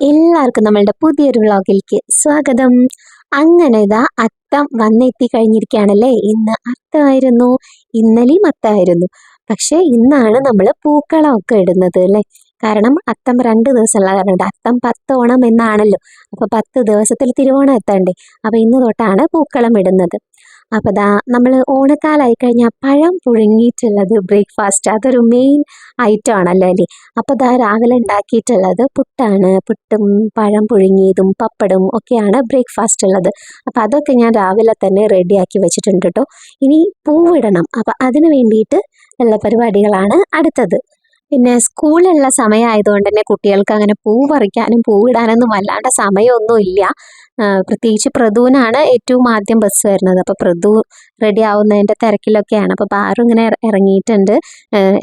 എല്ലാവർക്കും നമ്മളുടെ പുതിയൊരു വ്ളോഗിലേക്ക് സ്വാഗതം. അങ്ങനെ ഇതാ അത്തം വന്നെത്തി കഴിഞ്ഞിരിക്കുകയാണല്ലേ? ഇന്ന് അത്തമായിരുന്നു ഇന്നലെയും അത്തമായിരുന്നു പക്ഷെ ഇന്നാണ് നമ്മൾ പൂക്കളമൊക്കെ ഇടുന്നത് അല്ലേ? കാരണം അത്തം രണ്ട് ദിവസമുള്ള കാരണം അത്തം പത്ത് ഓണം എന്നാണല്ലോ. അപ്പോൾ പത്ത് ദിവസത്തിൽ തിരുവോണം എത്തണ്ടേ? അപ്പോൾ ഇന്ന് തൊട്ടാണ് പൂക്കളം ഇടുന്നത്. അപ്പൊ ദാ നമ്മൾ ഓണക്കാലമായി കഴിഞ്ഞാൽ പഴം പുഴുങ്ങിയിട്ടുള്ളത് ബ്രേക്ക്ഫാസ്റ്റ് അതൊരു മെയിൻ ഐറ്റം ആണല്ലോ അല്ലേ? അപ്പോൾ ദാ രാവിലെ ഉണ്ടാക്കിയിട്ടുള്ളത് പുട്ടാണ്. പുട്ടും പഴം പുഴുങ്ങിയതും പപ്പടും ഒക്കെയാണ് ബ്രേക്ക്ഫാസ്റ്റ് ഉള്ളത്. അപ്പോൾ അതൊക്കെ ഞാൻ രാവിലെ തന്നെ റെഡിയാക്കി വെച്ചിട്ടുണ്ട് കേട്ടോ ഇനി പൂവിടണം. അപ്പോൾ അതിന് വേണ്ടിയിട്ട് ഉള്ള പരിപാടികളാണ് അടുത്തത്. പിന്നെ സ്കൂളിലുള്ള സമയമായതുകൊണ്ട് തന്നെ കുട്ടികൾക്ക് അങ്ങനെ പൂ പറിക്കാനും പൂവിടാനൊന്നും വല്ലാണ്ട് സമയമൊന്നും ഇല്ല പ്രത്യേകിച്ച് പ്രദൂനാണ് ഏറ്റവും ആദ്യം ബസ് വരുന്നത്. അപ്പോൾ പ്രദു റെഡി ആവുന്നതിന്റെ തിരക്കിലൊക്കെയാണ്. അപ്പോൾ ബാറും ഇങ്ങനെ ഇറങ്ങിയിട്ടുണ്ട്.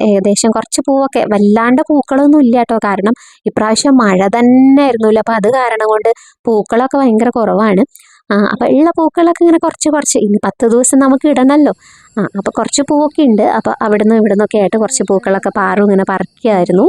ഏകദേശം കുറച്ച് പൂവൊക്കെ വല്ലാണ്ട് പൂക്കളൊന്നും ഇല്ല കേട്ടോ. കാരണം ഇപ്രാവശ്യം മഴ തന്നെ ആയിരുന്നില്ല അപ്പോൾ അത് കാരണം കൊണ്ട് പൂക്കളൊക്കെ ഭയങ്കര കുറവാണ്. അപ്പോൾ ഉള്ള പൂക്കളൊക്കെ ഇങ്ങനെ കുറച്ച് കുറച്ച്. ഇനി പത്ത് ദിവസം നമുക്ക് ഇടണമല്ലോ ആ അപ്പോൾ കുറച്ച് പൂവൊക്കെ ഉണ്ട്. അപ്പോൾ അവിടുന്ന് ഇവിടുന്നൊക്കെ ആയിട്ട് കുറച്ച് പൂക്കളൊക്കെ പാറും ഇങ്ങനെ പറിക്കുകയായിരുന്നു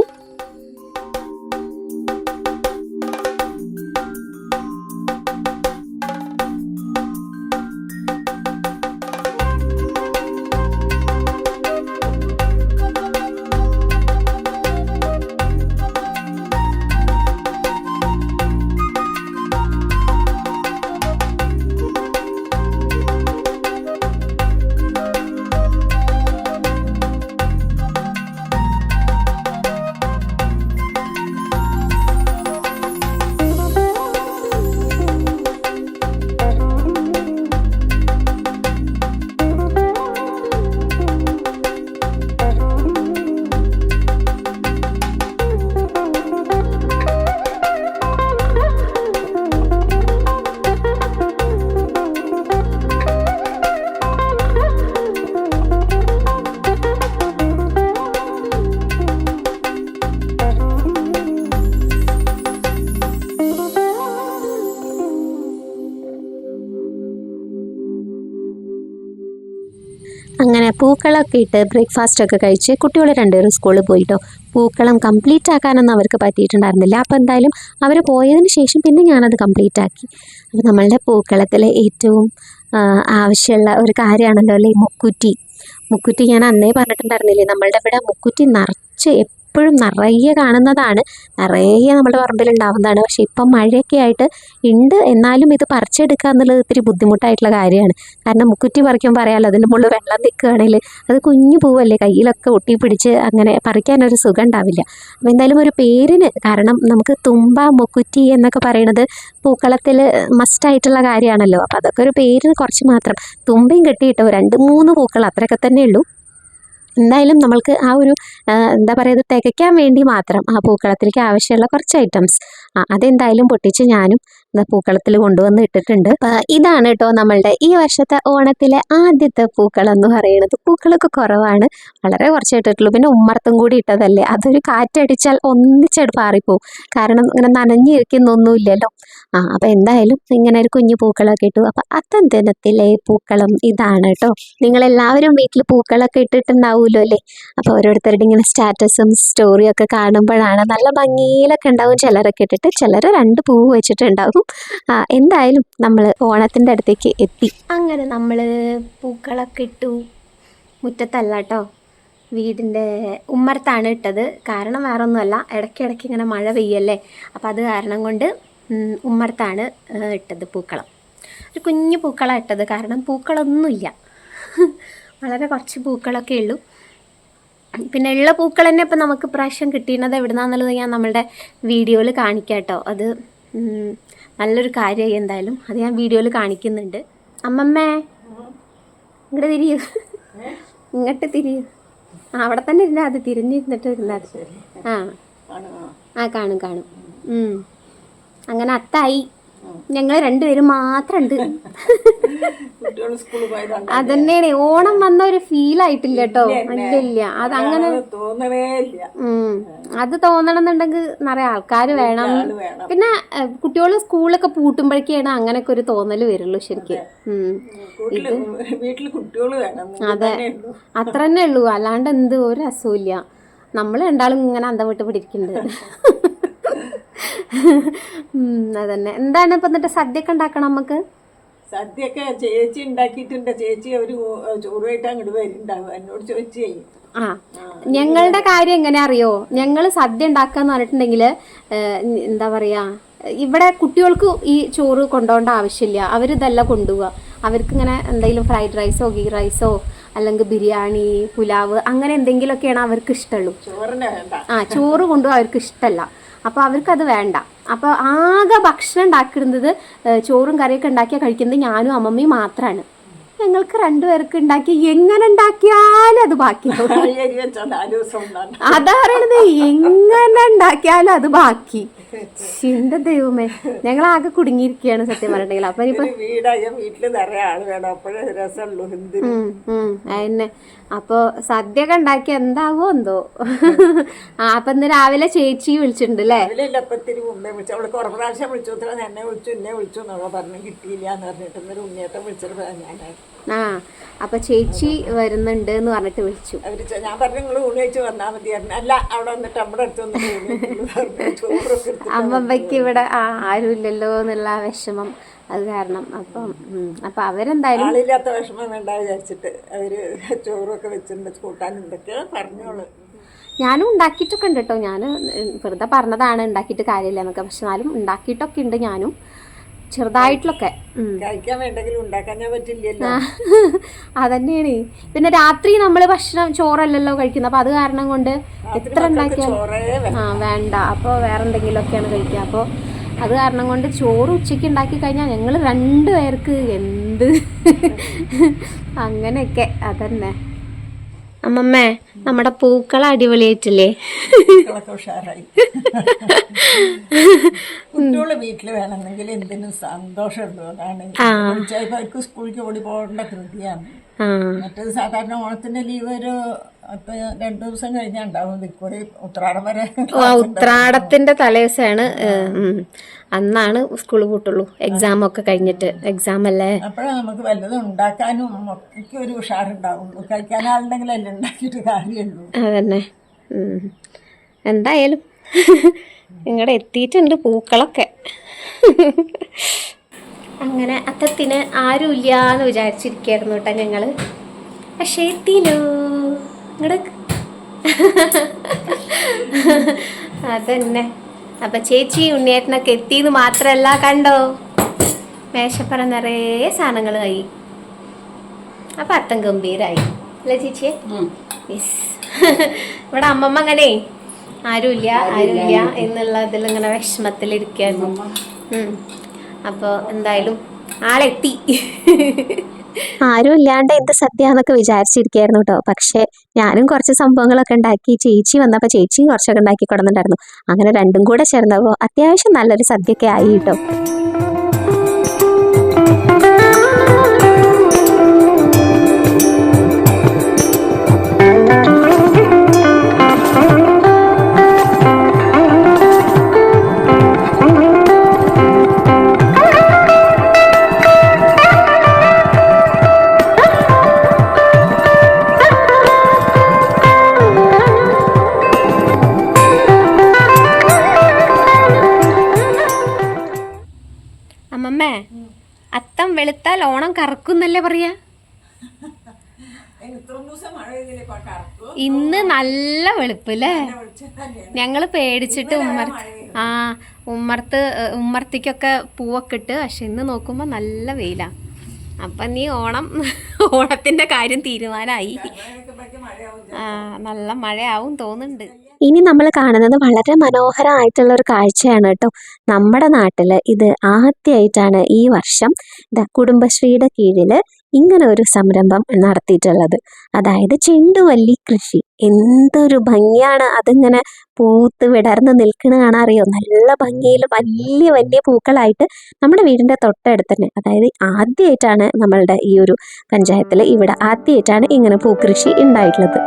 അങ്ങനെ പൂക്കളൊക്കെ ഇട്ട് ബ്രേക്ക്ഫാസ്റ്റ് ഒക്കെ കഴിച്ച് കുട്ടികൾ രണ്ടുപേരും സ്കൂളിൽ പോയിട്ടോ. പൂക്കളം കംപ്ലീറ്റ് ആക്കാനൊന്നും അവർക്ക് പറ്റിയിട്ടുണ്ടായിരുന്നില്ല. അപ്പോൾ എന്തായാലും അവർ പോയതിന് ശേഷം പിന്നെ ഞാനത് കംപ്ലീറ്റ് ആക്കി. അപ്പോൾ നമ്മളുടെ പൂക്കളത്തിലെ ഏറ്റവും ആവശ്യമുള്ള ഒരു കാര്യമാണല്ലോ അല്ലേ മുക്കുറ്റി. മുക്കുറ്റി ഞാൻ അന്നേ പറഞ്ഞിട്ടുണ്ടായിരുന്നില്ലേ നമ്മളുടെ ഇവിടെ മുക്കുറ്റി നിറച്ച് എപ്പോഴും നിറയെ കാണുന്നതാണ്. നിറയെ നമ്മുടെ പറമ്പിൽ ഉണ്ടാവുന്നതാണ് പക്ഷെ ഇപ്പം മഴയൊക്കെ ആയിട്ട് ഉണ്ട്. എന്നാലും ഇത് പറിച്ചെടുക്കുക എന്നുള്ളത് ഇത്തിരി ബുദ്ധിമുട്ടായിട്ടുള്ള കാര്യമാണ്. കാരണം മുക്കുറ്റി പറിക്കുമ്പോൾ പറയാമല്ലോ അതിന്റെ മുകളിൽ വെള്ളം നിൽക്കുകയാണെങ്കിൽ അത് കുഞ്ഞു പൂവല്ലേ? കയ്യിലൊക്കെ ഒട്ടി പിടിച്ച് അങ്ങനെ പറിക്കാനൊരു സുഖം ഉണ്ടാവില്ല അപ്പോൾ എന്തായാലും ഒരു പേരിന് കാരണം നമുക്ക് തുമ്പ മുക്കുറ്റി എന്നൊക്കെ പറയുന്നത് പൂക്കളത്തിൽ മസ്റ്റായിട്ടുള്ള കാര്യമാണല്ലോ. അപ്പോൾ അതൊക്കെ ഒരു പേരിന് കുറച്ച് മാത്രം. തുമ്പയും കെട്ടിയിട്ടോ രണ്ട് മൂന്ന് പൂക്കൾ അത്രയൊക്കെ തന്നെ ഉള്ളൂ. എന്തായാലും നമ്മൾക്ക് ആ ഒരു എന്താ പറയുക തികയ്ക്കാൻ വേണ്ടി മാത്രം ആ പൂക്കളത്തിലേക്ക് ആവശ്യമുള്ള കുറച്ച് ഐറ്റംസ് അതെന്തായാലും പൊട്ടിച്ച് ഞാനും പൂക്കളത്തിൽ കൊണ്ടുവന്ന് ഇട്ടിട്ടുണ്ട്. ഇതാണ് കേട്ടോ നമ്മളുടെ ഈ വർഷത്തെ ഓണത്തിലെ ആദ്യത്തെ പൂക്കളം എന്ന് പറയുന്നത്. പൂക്കളൊക്കെ കുറവാണ് വളരെ കുറച്ച് ഇട്ടിട്ടുള്ളൂ. പിന്നെ ഉമ്മർത്തും കൂടി ഇട്ടതല്ലേ? അതൊരു കാറ്റടിച്ചാൽ ഒന്നിച്ചെടുത്ത് പാറിപ്പോവും. കാരണം ഇങ്ങനെ നനഞ്ഞിരിക്കുന്നൊന്നുമില്ലല്ലോ. ആ അപ്പം എന്തായാലും ഇങ്ങനെ ഒരു കുഞ്ഞു പൂക്കളൊക്കെ ഇട്ടു. അപ്പം അത്തം ദിനത്തിലെ പൂക്കളം ഇതാണ് കേട്ടോ നിങ്ങളെല്ലാവരും വീട്ടിൽ പൂക്കളൊക്കെ ഇട്ടിട്ടുണ്ടാവുമല്ലോ അല്ലേ? അപ്പോൾ ഓരോരുത്തരുടെ ഇങ്ങനെ സ്റ്റാറ്റസും സ്റ്റോറിയും ഒക്കെ കാണുമ്പോഴാണ് നല്ല ഭംഗിയിലൊക്കെ ഉണ്ടാവും. ചിലരൊക്കെ ഇട്ടിട്ട് ചിലർ രണ്ട് പൂവ് വെച്ചിട്ടുണ്ടാവും. എന്തായാലും നമ്മൾ ഓണത്തിന്റെ അടുത്തേക്ക് എത്തി. അങ്ങനെ നമ്മൾ പൂക്കളൊക്കെ ഇട്ടു. മുറ്റത്തല്ല കേട്ടോ വീടിന്റെ ഉമ്മറത്താണ് ഇട്ടത്. കാരണം വേറൊന്നുമല്ല ഇടയ്ക്കിടയ്ക്ക് ഇങ്ങനെ മഴ പെയ്യല്ലേ അപ്പോൾ അത് കാരണം കൊണ്ട് ഉമ്മറത്താണ് ഇട്ടത് പൂക്കളം. ഒരു കുഞ്ഞു പൂക്കളാണ് ഇട്ടത്. കാരണം പൂക്കളൊന്നുമില്ല. വളരെ കുറച്ച് പൂക്കളൊക്കെ ഉള്ളൂ. പിന്നെ ഉള്ള പൂക്കൾ തന്നെ ഇപ്പം നമുക്ക് പ്രാവശ്യം കിട്ടിയത് എവിടുന്നാന്നുള്ളത് ഞാൻ നമ്മളുടെ വീഡിയോയിൽ കാണിക്കാം കേട്ടോ. അത് നല്ലൊരു കാര്യമായി എന്തായാലും. അത് ഞാൻ വീഡിയോയിൽ കാണിക്കുന്നുണ്ട്. അമ്മമ്മേ ഇങ്ങോട്ട് തിരിയൂ. ഇങ്ങോട്ട് തിരിയൂ. ആ അവിടെ തന്നെ ഇല്ല അത് തിരിഞ്ഞിരുന്നിട്ട് ഇരുന്നത് ആ. ആ കാണും കാണും. അങ്ങനെ അത്തായി. ഞങ്ങൾ രണ്ടുപേരും മാത്രണ്ട്. അതന്നെയാണ്. ഓണം വന്ന ഒരു ഫീൽ ആയിട്ടില്ല കേട്ടോ. ഇല്ല ഇല്ല. അത് അങ്ങനെ ഇല്ല. അത് തോന്നണം എന്നുണ്ടെങ്കിൽ നിറയെ ആൾക്കാർ വേണം. പിന്നെ കുട്ടികൾ സ്കൂളൊക്കെ പൂട്ടുമ്പോഴേക്കാണ് അങ്ങനെയൊക്കെ ഒരു തോന്നൽ വരുള്ളൂ ശരിക്കും. അതെ. അത്ര തന്നെ ഉള്ളൂ. അല്ലാണ്ട് എന്ത് ഒരു രസമില്ല നമ്മൾ രണ്ടാളും ഇങ്ങനെ അന്തം വിട്ട് പിടിക്കുന്നുണ്ട് അതന്നെ. എന്താണ് ഇപ്പൊ എന്നിട്ട് സദ്യയൊക്കെ ഉണ്ടാക്കണം നമുക്ക് സദ്യയൊക്കെ ചേച്ചി ഉണ്ടാക്കിയിട്ടുണ്ട്. ചേച്ചി ഒരു ചോറുമായിട്ട് അങ്ങോട്ട് വരുന്നുണ്ടാവും എന്നോട് ചോദിച്ചു ചെയ്യും. ആ. ഞങ്ങളുടെ കാര്യം എങ്ങനെ അറിയോ? ഞങ്ങൾ സദ്യ ഉണ്ടാക്കാന്ന് പറഞ്ഞിട്ടുണ്ടെങ്കിൽ എന്താ പറയാ ഇവിടെ കുട്ടികൾക്ക് ഈ ചോറ് കൊണ്ടുപോകേണ്ട ആവശ്യമില്ല. അവരിതല്ല കൊണ്ടുപോവുക അവർക്ക് ഇങ്ങനെ എന്തെങ്കിലും ഫ്രൈഡ് റൈസോ ഗീ റൈസോ അല്ലെങ്കിൽ ബിരിയാണി പുലാവ് അങ്ങനെ എന്തെങ്കിലുമൊക്കെയാണ് അവർക്ക് ഇഷ്ടമുള്ളൂ. ആ ചോറ് കൊണ്ടുപോകാൻ അവർക്ക് ഇഷ്ടമല്ല. അപ്പോൾ അവർക്കത് വേണ്ട. അപ്പോൾ ആകെ ഭക്ഷണം ഉണ്ടാക്കുന്നത് ചോറും കറിയൊക്കെ ഉണ്ടാക്കിയാൽ കഴിക്കുന്നത് ഞാനും അമ്മമ്മയും മാത്രമാണ് ഞങ്ങൾക്ക് രണ്ടുപേർക്ക് ഉണ്ടാക്കി എങ്ങനെ ഉണ്ടാക്കിയാലും അത് ബാക്കി അതാ പറയണത് എങ്ങനെ ഉണ്ടാക്കിയാലും അത് ബാക്കി. ചിന്ത ദൈവമേ ഞങ്ങൾ ആകെ കുടുങ്ങിയിരിക്കുകയാണ് സത്യം പറഞ്ഞിട്ടുണ്ടെങ്കിൽ. അപ്പൊ വീടായ വീട്ടിൽ നിറയെ ആൾ വേണം. അപ്പോഴേ രസമുള്ളൂ അതന്നെ. അപ്പൊ സദ്യ ഒക്കെ ഉണ്ടാക്കി എന്താവോ എന്തോ. ആ അപ്പൊ ഇന്ന് രാവിലെ ചേച്ചി വിളിച്ചിട്ടുണ്ട് അല്ലേ? ഇല്ലപ്പത്തിരി മുമ്പേ വിളിച്ചു. അവൾ കുറേ പ്രാവശ്യം വിളിച്ചു. എന്നെ വിളിച്ചു എന്നെ വിളിച്ചു എന്നൊക്കെ പറഞ്ഞു. കിട്ടിയില്ല എന്ന് പറഞ്ഞിട്ട്. ഉണ്ണിയേട്ടൻ വിളിച്ചിട്ട് ഞാൻ ആ അപ്പൊ ചേച്ചി വരുന്നുണ്ട് എന്ന് പറഞ്ഞിട്ട് വിളിച്ചു. അവർ ചോ- ഞാൻ പറഞ്ഞു നിങ്ങൾ ഊണ് കഴിച്ച് വന്നാൽ മതിയായിരുന്നു അല്ല അവിടെ വന്നിട്ട് നമ്മുടെ അടുത്ത് വന്നിട്ട് ഊണ് കഴിക്കുള്ളൂ" പറഞ്ഞു. ചോറൊക്കെ എടുത്ത് അമ്മമ്മയ്ക്ക് ഇവിടെ ആ ആരുമില്ലല്ലോ എന്നുള്ള ആ വിഷമം. അത് കാരണം അപ്പം ഉം, അപ്പൊ അവരെന്തായാലും ആളില്ലാത്ത വിഷമം വേണ്ട വിചാരിച്ചിട്ട് അവർ ചോറൊക്കെ വെച്ചിട്ടുണ്ട് കൂട്ടാൻ എന്തൊക്കെയോ പറഞ്ഞോളൂ. ഞാനും ഉണ്ടാക്കിയിട്ടൊക്കെ ഉണ്ട് കേട്ടോ. ഞാൻ വെറുതെ പറഞ്ഞതാണ് ഉണ്ടാക്കിയിട്ട് കാര്യമില്ല എന്നൊക്കെ. പക്ഷെ എന്നാലും ഉണ്ടാക്കിയിട്ടൊക്കെ ഉണ്ട് ഞാനും. ചെറുതായിട്ടുള്ളൊക്കെ കഴിക്കാൻ വേണ്ടെങ്കിലും ഉണ്ടാക്കാൻ ഞാൻ പറ്റില്ലല്ലോ. അതന്നെയാണ്. പിന്നെ രാത്രി നമ്മൾ ഭക്ഷണം ചോറല്ലല്ലോ കഴിക്കുന്നത്. അപ്പൊ അത് കാരണം കൊണ്ട് എത്ര ഉണ്ടാക്കിയാലും വേണ്ട. ആ വേണ്ട. അപ്പോൾ വേറെ എന്തെങ്കിലുമൊക്കെയാണ് കഴിക്കുക. അപ്പോൾ അത് കാരണം കൊണ്ട് ചോറ് ഉച്ചയ്ക്ക് ഉണ്ടാക്കി കഴിഞ്ഞാൽ ഞങ്ങൾ രണ്ടു പേർക്ക് എന്ത്? അങ്ങനെയൊക്കെ. അതന്നെ. അമ്മമ്മേ നമ്മുടെ പൂക്കൾ അടിപൊളിയായിട്ടില്ലേ? കുട്ടികൾ വീട്ടിൽ വേണമെങ്കിൽ എന്തിനും സന്തോഷമുള്ളൂ അതാണ് വിളിച്ചപ്പോ അവർക്ക് സ്കൂളിലേക്ക് ഓടി പോകേണ്ട കൃതിയാണ്. മറ്റേത് സാധാരണ ഓണത്തിന്റെ ലീവ് ഒരു ഇപ്പൊ രണ്ടു ദിവസം കഴിഞ്ഞാൽ ഉണ്ടാവും. ഇക്കുറി ഉത്രാടം വരെ ആ, ഉത്രാടത്തിന്റെ തലേദിവസമാണ് അന്നാണ് സ്കൂൾ പൂട്ടുള്ളൂ. എക്സാം ഒക്കെ കഴിഞ്ഞിട്ട്. എക്സാം അല്ലേ? അപ്പോഴാണ് നമുക്ക് വല്ലതും ഉണ്ടാക്കാനും ഒക്കെ ഒരു ഉഷാറുണ്ടാവുള്ളൂ. കഴിക്കാൻ ആളുണ്ടെങ്കിലല്ലേ ഉണ്ടാക്കിയിട്ട് കാര്യമുള്ളൂ. അതന്നെ. എന്തായാലും ഇങ്ങടെ എത്തിയിട്ടുണ്ട് പൂക്കളൊക്കെ. അങ്ങനെ അത്തത്തിന് ആരുമില്ല എന്ന് വിചാരിച്ചിരിക്കായിരുന്നു കേട്ടോ ഞങ്ങൾ. പക്ഷേ എത്തിയില്ലോ. അതന്നെ. അപ്പൊ ചേച്ചി ഉണ്ണിയേട്ടനൊക്കെ എത്തിയെന്ന് മാത്രല്ല കണ്ടോ? മേശപ്പറ നിറയെ സാധനങ്ങൾ കഴി അപ്പൊ അത്തം ഗംഭീരായി. അല്ലേ ചേച്ചിയെ? യെസ് ഇവിടെ അമ്മമ്മ അങ്ങനെ ആരുമില്ല ആരുമില്ല എന്നുള്ള ഇതിൽ ഇങ്ങനെ വിഷമത്തിലിരിക്കായിരുന്നു അപ്പോൾ അപ്പൊ എന്തായാലും ആളെത്തി. ആരും ഇല്ലാണ്ട് എന്ത് സദ്യ എന്നൊക്കെ വിചാരിച്ചിരിക്കായിരുന്നു കേട്ടോ പക്ഷെ ഞാനും കുറച്ച് സംഭവങ്ങളൊക്കെ ഉണ്ടാക്കി. ചേച്ചി വന്നപ്പോൾ ചേച്ചിയും കുറച്ചൊക്കെ ഉണ്ടാക്കി കൊടുന്നുണ്ടായിരുന്നു അങ്ങനെ രണ്ടും കൂടെ ചേർന്നപ്പോൾ അത്യാവശ്യം നല്ലൊരു സദ്യയൊക്കെ ആയി കേട്ടോ വെളുപ്പ് അല്ലേ ഞങ്ങൾ പേടിച്ചിട്ട് ഉമ്മർത്ത് ആ ഉമ്മർത്ത് ഉമ്മർത്തിക്കൊക്കെ പൂവൊക്കെ ഇട്ട്. പക്ഷെ ഇന്ന് നോക്കുമ്പോൾ നല്ല വെയിലാ. അപ്പൊ നീ ഓണം ഓണത്തിന്റെ കാര്യം തീരുമാനമായി ആ നല്ല മഴയാവും തോന്നുന്നുണ്ട്. ഇനി നമ്മൾ കാണുന്നത് വളരെ മനോഹരമായിട്ടുള്ള ഒരു കാഴ്ചയാണ് കേട്ടോ. നമ്മുടെ നാട്ടിൽ ഇത് ആദ്യമായിട്ടാണ് ഈ വർഷം കുടുംബശ്രീയുടെ കീഴിൽ ഇങ്ങനെ ഒരു സംരംഭം നടത്തിയിട്ടുള്ളത്. അതായത് ചെണ്ടുവല്ലി കൃഷി. എന്തൊരു ഭംഗിയാണ് അതിങ്ങനെ പൂത്ത് വിടർന്ന് നിൽക്കണ കാണാൻ അറിയോ? നല്ല ഭംഗിയിൽ വലിയ വലിയ പൂക്കളായിട്ട് നമ്മുടെ വീടിന്റെ തൊട്ടടുത്ത് തന്നെ അതായത് ആദ്യമായിട്ടാണ് നമ്മളുടെ ഈ ഒരു പഞ്ചായത്തിൽ ഇവിടെ ആദ്യമായിട്ടാണ് ഇങ്ങനെ പൂക്കൃഷി ഉണ്ടായിട്ടുള്ളത്.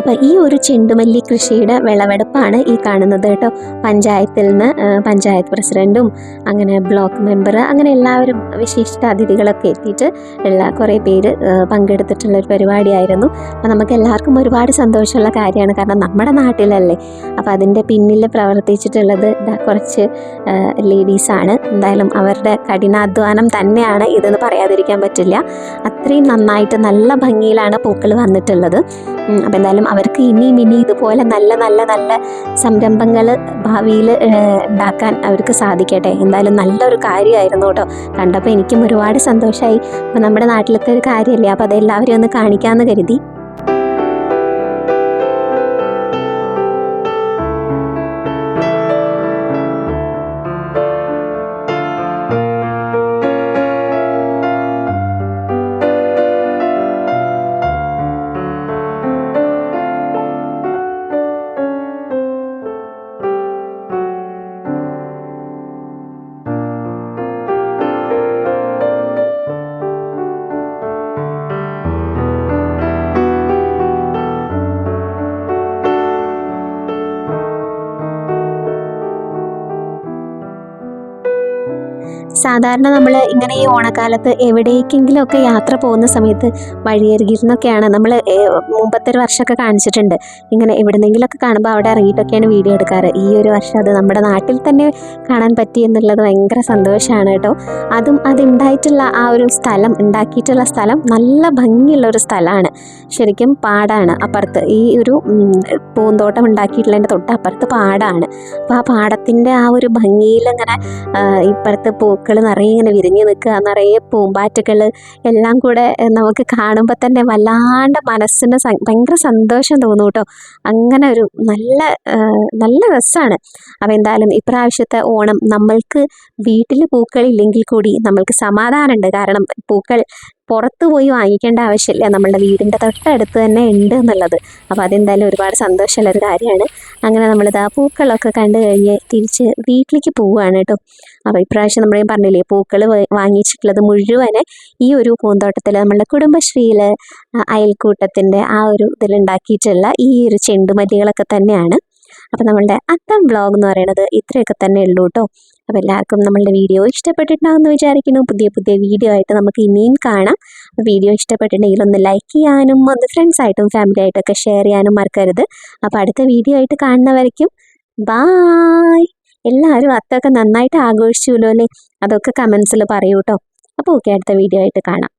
അപ്പോൾ ഈ ഒരു ചെണ്ടുമല്ലി കൃഷിയുടെ വിളവെടുപ്പാണ് ഈ കാണുന്നത് കേട്ടോ. പഞ്ചായത്തിൽ നിന്ന് പഞ്ചായത്ത് പ്രസിഡന്റും അങ്ങനെ ബ്ലോക്ക് മെമ്പർ അങ്ങനെ എല്ലാവരും വിശിഷ്ട അതിഥികളൊക്കെ എത്തിയിട്ട് ഉള്ള കുറേ പേര് പങ്കെടുത്തിട്ടുള്ള ഒരു പരിപാടിയായിരുന്നു. അപ്പോൾ നമുക്ക് എല്ലാവർക്കും ഒരുപാട് സന്തോഷമുള്ള കാര്യമാണ്. കാരണം നമ്മുടെ നാട്ടിലല്ലേ. അപ്പോൾ അതിന്റെ പിന്നിൽ പ്രവർത്തിച്ചിട്ടുള്ളത് കുറച്ച് ലേഡീസാണ്. എന്തായാലും അവരുടെ കഠിനാധ്വാനം തന്നെയാണ് ഇതെന്ന് പറയാതിരിക്കാൻ പറ്റില്ല. അത്രയും നന്നായിട്ട് നല്ല ഭംഗിയിലാണ് പൂക്കൾ വന്നിട്ടുള്ളത്. അപ്പം എന്തായാലും അവർക്ക് ഇനിയും ഇനി ഇതുപോലെ നല്ല നല്ല നല്ല സംരംഭങ്ങൾ ഭാവിയിൽ ഉണ്ടാക്കാൻ അവർക്ക് സാധിക്കട്ടെ. എന്തായാലും നല്ലൊരു കാര്യമായിരുന്നു കേട്ടോ. കണ്ടപ്പോൾ എനിക്കും ഒരുപാട് സന്തോഷമായി അപ്പോൾ നമ്മുടെ നാട്ടിലത്തെ ഒരു കാര്യമല്ലേ? അപ്പോൾ അതെല്ലാവരും ഒന്ന് കാണിക്കാമെന്ന് കരുതി. സാധാരണ നമ്മൾ ഇങ്ങനെ ഈ ഓണക്കാലത്ത് എവിടേക്കെങ്കിലുമൊക്കെ യാത്ര പോകുന്ന സമയത്ത് വഴിയരികിരുന്നൊക്കെയാണ് നമ്മൾ മുമ്പത്തെ ഒരു വർഷമൊക്കെ കാണിച്ചിട്ടുണ്ട്. ഇങ്ങനെ എവിടെന്നെങ്കിലുമൊക്കെ കാണുമ്പോൾ അവിടെ ഇറങ്ങിയിട്ടൊക്കെയാണ് വീഡിയോ എടുക്കാറ്. ഈ ഒരു വർഷം അത് നമ്മുടെ നാട്ടിൽ തന്നെ കാണാൻ പറ്റി എന്നുള്ളത് ഭയങ്കര സന്തോഷമാണ് കേട്ടോ. അതും അതുണ്ടായിട്ടുള്ള ആ ഒരു സ്ഥലം ഉണ്ടാക്കിയിട്ടുള്ള സ്ഥലം നല്ല ഭംഗിയുള്ള ഒരു സ്ഥലമാണ്. ശരിക്കും പാടാണ്. അപ്പുറത്ത് ഈ ഒരു പൂന്തോട്ടം ഉണ്ടാക്കിയിട്ടുള്ളതിന്റെ തൊട്ടപ്പുറത്ത് പാടാണ്. അപ്പോൾ ആ പാടത്തിന്റെ ആ ഒരു ഭംഗിയിൽ ഇങ്ങനെ ഇപ്പുറത്ത് പൂക്കൾ നിറയെ ഇങ്ങനെ വിരിഞ്ഞു നിൽക്കുക നിറയെ പൂമ്പാറ്റകൾ എല്ലാം കൂടെ നമുക്ക് കാണുമ്പോൾ തന്നെ വല്ലാണ്ട് മനസ്സിന് ഭയങ്കര സന്തോഷം തോന്നും കേട്ടോ. അങ്ങനെ ഒരു നല്ല നല്ല രസമാണ് അപ്പോൾ എന്തായാലും ഇപ്രാവശ്യത്തെ ഓണം നമ്മൾക്ക് വീട്ടിൽ പൂക്കളില്ലെങ്കിൽ കൂടി നമ്മൾക്ക് സമാധാനമുണ്ട്. കാരണം പൂക്കൾ പുറത്ത് പോയി വാങ്ങിക്കേണ്ട ആവശ്യമില്ല. നമ്മളുടെ വീടിന്റെ തൊട്ടടുത്ത് തന്നെ ഉണ്ട് എന്നുള്ളത്. അപ്പോൾ അതെന്തായാലും ഒരുപാട് സന്തോഷമുള്ള ഒരു കാര്യമാണ്. അങ്ങനെ നമ്മളിത് ആ പൂക്കളൊക്കെ കണ്ടു കഴിഞ്ഞ് തിരിച്ച് വീട്ടിലേക്ക് പോവുകയാണ് കേട്ടോ. അപ്പോൾ ഇപ്രാവശ്യം നമ്മൾ പറഞ്ഞില്ലേ പൂക്കൾ വാങ്ങിച്ചിട്ടുള്ളത് മുഴുവനെ ഈ ഒരു പൂന്തോട്ടത്തിൽ നമ്മളുടെ കുടുംബശ്രീയിൽ അയൽക്കൂട്ടത്തിന്റെ ആ ഒരു ഇതിലുണ്ടാക്കിയിട്ടുള്ള ഈ ഒരു ചെണ്ടുമല്ലികളൊക്കെ തന്നെയാണ്. അപ്പോൾ നമ്മളുടെ അത്തം വ്ളോഗ് എന്ന് പറയുന്നത് ഇത്രയൊക്കെ തന്നെ ഉള്ളൂ കേട്ടോ അപ്പോൾ എല്ലാവർക്കും നമ്മളുടെ വീഡിയോ ഇഷ്ടപ്പെട്ടിട്ടുണ്ടാകുമെന്ന് വിചാരിക്കുന്നു. പുതിയ പുതിയ വീഡിയോ ആയിട്ട് നമുക്ക് ഇനിയും കാണാം. വീഡിയോ ഇഷ്ടപ്പെട്ടിട്ടുണ്ടെങ്കിൽ ഒന്ന് ലൈക്ക് ചെയ്യാനും ഒന്ന് ഫ്രണ്ട്സ് ആയിട്ടും ഫാമിലി ആയിട്ടൊക്കെ ഷെയർ ചെയ്യാനും മറക്കരുത്. അപ്പോൾ അടുത്ത വീഡിയോ ആയിട്ട് കാണുന്നവരയ്ക്കും ബായ് എല്ലാവരും അത്തൊക്കെ നന്നായിട്ട് ആഘോഷിച്ചുല്ലോ അല്ലേ? അതൊക്കെ കമൻസിൽ പറയൂ കേട്ടോ അപ്പോൾ ഓക്കെ അടുത്ത വീഡിയോ ആയിട്ട് കാണാം.